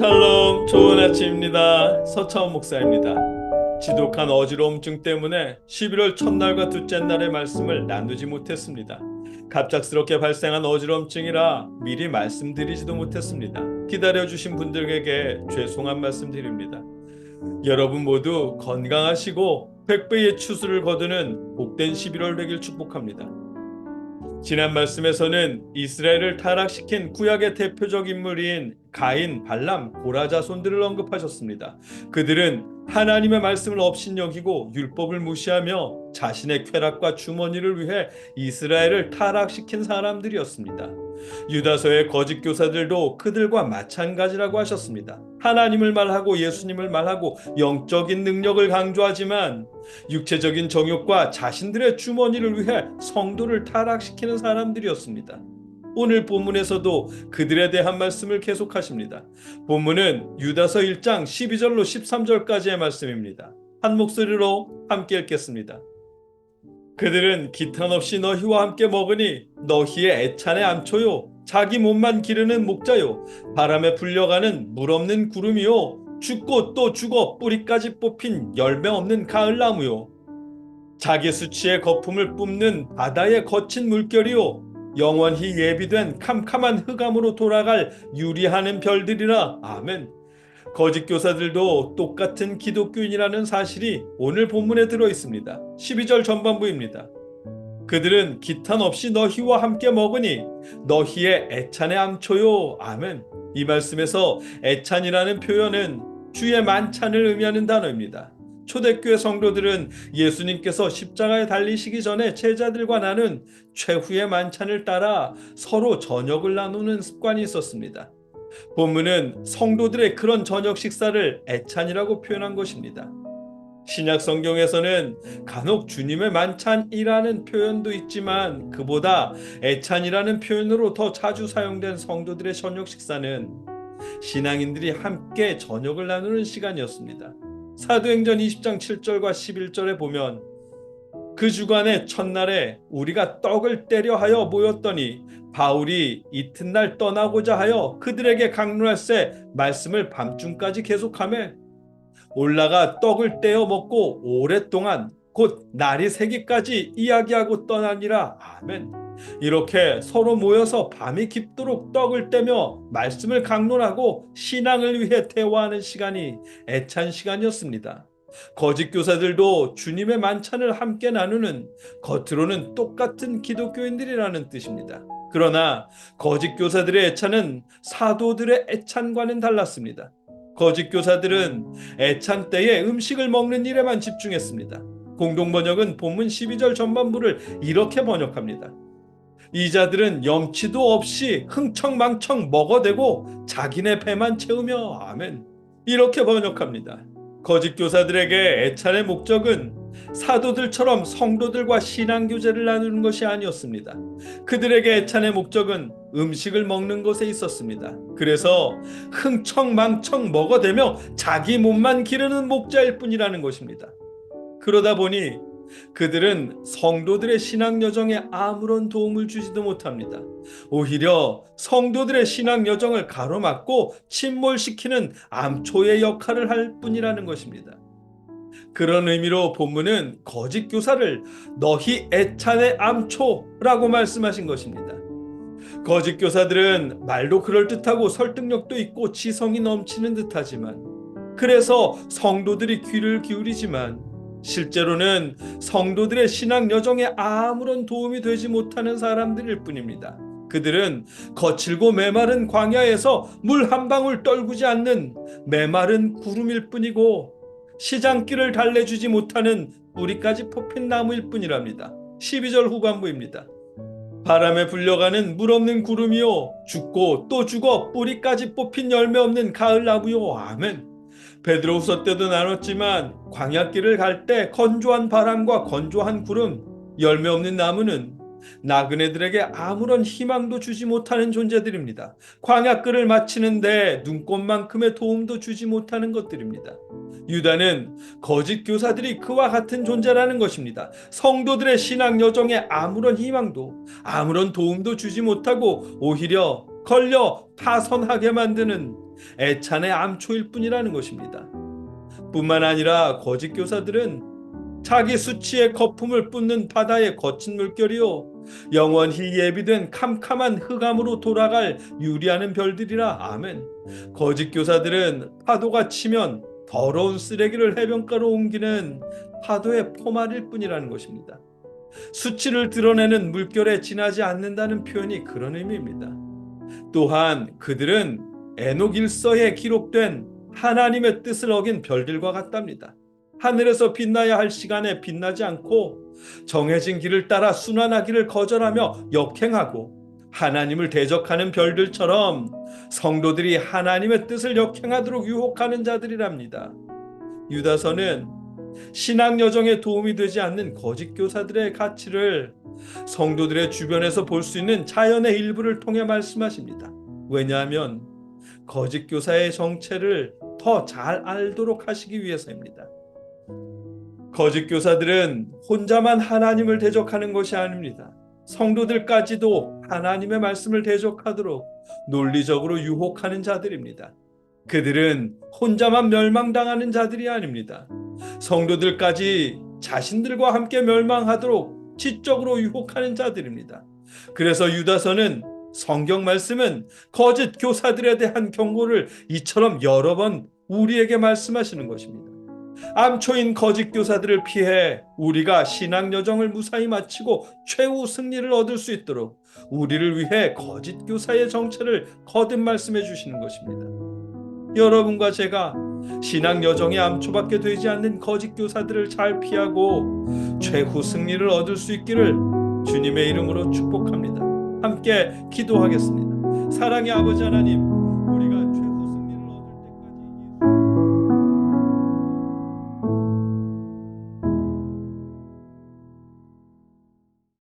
샬롬 좋은 아침입니다. 서차원 목사입니다. 지독한 어지러움증 때문에 11월 첫날과 둘째 날의 말씀을 나누지 못했습니다. 갑작스럽게 발생한 어지러움증이라 미리 말씀드리지도 못했습니다. 기다려주신 분들에게 죄송한 말씀 드립니다. 여러분 모두 건강하시고 백배의 추수를 거두는 복된 11월 되길 축복합니다. 지난 말씀에서는 이스라엘을 타락시킨 구약의 대표적 인물인 가인, 발람, 고라 자 손들을 언급하셨습니다. 그들은 하나님의 말씀을 업신여기고 율법을 무시하며 자신의 쾌락과 주머니를 위해 이스라엘을 타락시킨 사람들이었습니다. 유다서의 거짓 교사들도 그들과 마찬가지라고 하셨습니다. 하나님을 말하고 예수님을 말하고 영적인 능력을 강조하지만 육체적인 정욕과 자신들의 주머니를 위해 성도를 타락시키는 사람들이었습니다. 오늘 본문에서도 그들에 대한 말씀을 계속하십니다. 본문은 유다서 1장 12절로 13절까지의 말씀입니다. 한 목소리로 함께 읽겠습니다. 그들은 기탄 없이 너희와 함께 먹으니 너희의 애찬의 암초요 자기 몸만 기르는 목자요 바람에 불려가는 물 없는 구름이요 죽고 또 죽어 뿌리까지 뽑힌 열매 없는 가을나무요 자기 수치의 거품을 뿜는 바다의 거친 물결이요 영원히 예비된 캄캄한 흑암으로 돌아갈 유리하는 별들이라 아멘. 거짓 교사들도 똑같은 기독교인이라는 사실이 오늘 본문에 들어 있습니다. 12절 전반부입니다. 그들은 기탄 없이 너희와 함께 먹으니 너희의 애찬의 암초요. 아멘. 이 말씀에서 애찬이라는 표현은 주의 만찬을 의미하는 단어입니다. 초대교회 성도들은 예수님께서 십자가에 달리시기 전에 제자들과 나눈 최후의 만찬을 따라 서로 저녁을 나누는 습관이 있었습니다. 본문은 성도들의 그런 저녁 식사를 애찬이라고 표현한 것입니다. 신약 성경에서는 간혹 주님의 만찬이라는 표현도 있지만 그보다 애찬이라는 표현으로 더 자주 사용된 성도들의 저녁 식사는 신앙인들이 함께 저녁을 나누는 시간이었습니다. 사도행전 20장 7절과 11절에 보면 그 주간의 첫날에 우리가 떡을 때려 하여 모였더니 바울이 이튿날 떠나고자 하여 그들에게 강론할새 말씀을 밤중까지 계속하며 올라가 떡을 떼어 먹고 오랫동안 곧 날이 새기까지 이야기하고 떠나니라 아멘. 이렇게 서로 모여서 밤이 깊도록 떡을 떼며 말씀을 강론하고 신앙을 위해 대화하는 시간이 애찬 시간이었습니다. 거짓 교사들도 주님의 만찬을 함께 나누는 겉으로는 똑같은 기독교인들이라는 뜻입니다. 그러나 거짓 교사들의 애찬은 사도들의 애찬과는 달랐습니다. 거짓 교사들은 애찬 때에 음식을 먹는 일에만 집중했습니다. 공동 번역은 본문 12절 전반부를 이렇게 번역합니다. 이자들은 염치도 없이 흥청망청 먹어대고 자기네 배만 채우며 아멘. 이렇게 번역합니다. 거짓 교사들에게 애찬의 목적은 사도들처럼 성도들과 신앙 교제를 나누는 것이 아니었습니다. 그들에게 애찬의 목적은 음식을 먹는 것에 있었습니다. 그래서 흥청망청 먹어대며 자기 몸만 기르는 목자일 뿐이라는 것입니다. 그러다 보니 그들은 성도들의 신앙 여정에 아무런 도움을 주지도 못합니다. 오히려 성도들의 신앙 여정을 가로막고 침몰시키는 암초의 역할을 할 뿐이라는 것입니다. 그런 의미로 본문은 거짓 교사를 너희 애찬의 암초라고 말씀하신 것입니다. 거짓 교사들은 말도 그럴듯하고 설득력도 있고 지성이 넘치는 듯하지만 그래서 성도들이 귀를 기울이지만 실제로는 성도들의 신앙 여정에 아무런 도움이 되지 못하는 사람들일 뿐입니다. 그들은 거칠고 메마른 광야에서 물 한 방울 떨구지 않는 메마른 구름일 뿐이고 시장길을 달래주지 못하는 뿌리까지 뽑힌 나무일 뿐이랍니다. 12절 후반부입니다. 바람에 불려가는 물 없는 구름이요 죽고 또 죽어 뿌리까지 뽑힌 열매 없는 가을 나무요 아멘. 베드로후서 때도 나눴지만 광야길을 갈 때 건조한 바람과 건조한 구름, 열매 없는 나무는 나그네들에게 아무런 희망도 주지 못하는 존재들입니다. 광야길을 마치는데 눈꽃만큼의 도움도 주지 못하는 것들입니다. 유다는 거짓 교사들이 그와 같은 존재라는 것입니다. 성도들의 신앙 여정에 아무런 희망도 아무런 도움도 주지 못하고 오히려 걸려 파선하게 만드는 애찬의 암초일 뿐이라는 것입니다. 뿐만 아니라 거짓 교사들은 자기 수치의 거품을 뿜는 바다의 거친 물결이요 영원히 예비된 캄캄한 흑암으로 돌아갈 유리하는 별들이라 아멘. 거짓 교사들은 파도가 치면 더러운 쓰레기를 해변가로 옮기는 파도의 포말일 뿐이라는 것입니다. 수치를 드러내는 물결에 지나지 않는다는 표현이 그런 의미입니다. 또한 그들은 에녹 일서에 기록된 하나님의 뜻을 어긴 별들과 같답니다. 하늘에서 빛나야 할 시간에 빛나지 않고 정해진 길을 따라 순환하기를 거절하며 역행하고 하나님을 대적하는 별들처럼 성도들이 하나님의 뜻을 역행하도록 유혹하는 자들이랍니다. 유다서는 신앙 여정에 도움이 되지 않는 거짓 교사들의 가치를 성도들의 주변에서 볼 수 있는 자연의 일부를 통해 말씀하십니다. 왜냐하면 거짓 교사의 정체를 더 잘 알도록 하시기 위해서입니다. 거짓 교사들은 혼자만 하나님을 대적하는 것이 아닙니다. 성도들까지도 하나님의 말씀을 대적하도록 논리적으로 유혹하는 자들입니다. 그들은 혼자만 멸망당하는 자들이 아닙니다. 성도들까지 자신들과 함께 멸망하도록 지적으로 유혹하는 자들입니다. 그래서 유다서는 성경 말씀은 거짓 교사들에 대한 경고를 이처럼 여러 번 우리에게 말씀하시는 것입니다. 암초인 거짓 교사들을 피해 우리가 신앙 여정을 무사히 마치고 최후 승리를 얻을 수 있도록 우리를 위해 거짓 교사의 정체를 거듭 말씀해 주시는 것입니다. 여러분과 제가 신앙 여정에 암초밖에 되지 않는 거짓 교사들을 잘 피하고 최후 승리를 얻을 수 있기를 주님의 이름으로 축복합니다. 함께 기도하겠습니다. 사랑의 아버지 하나님,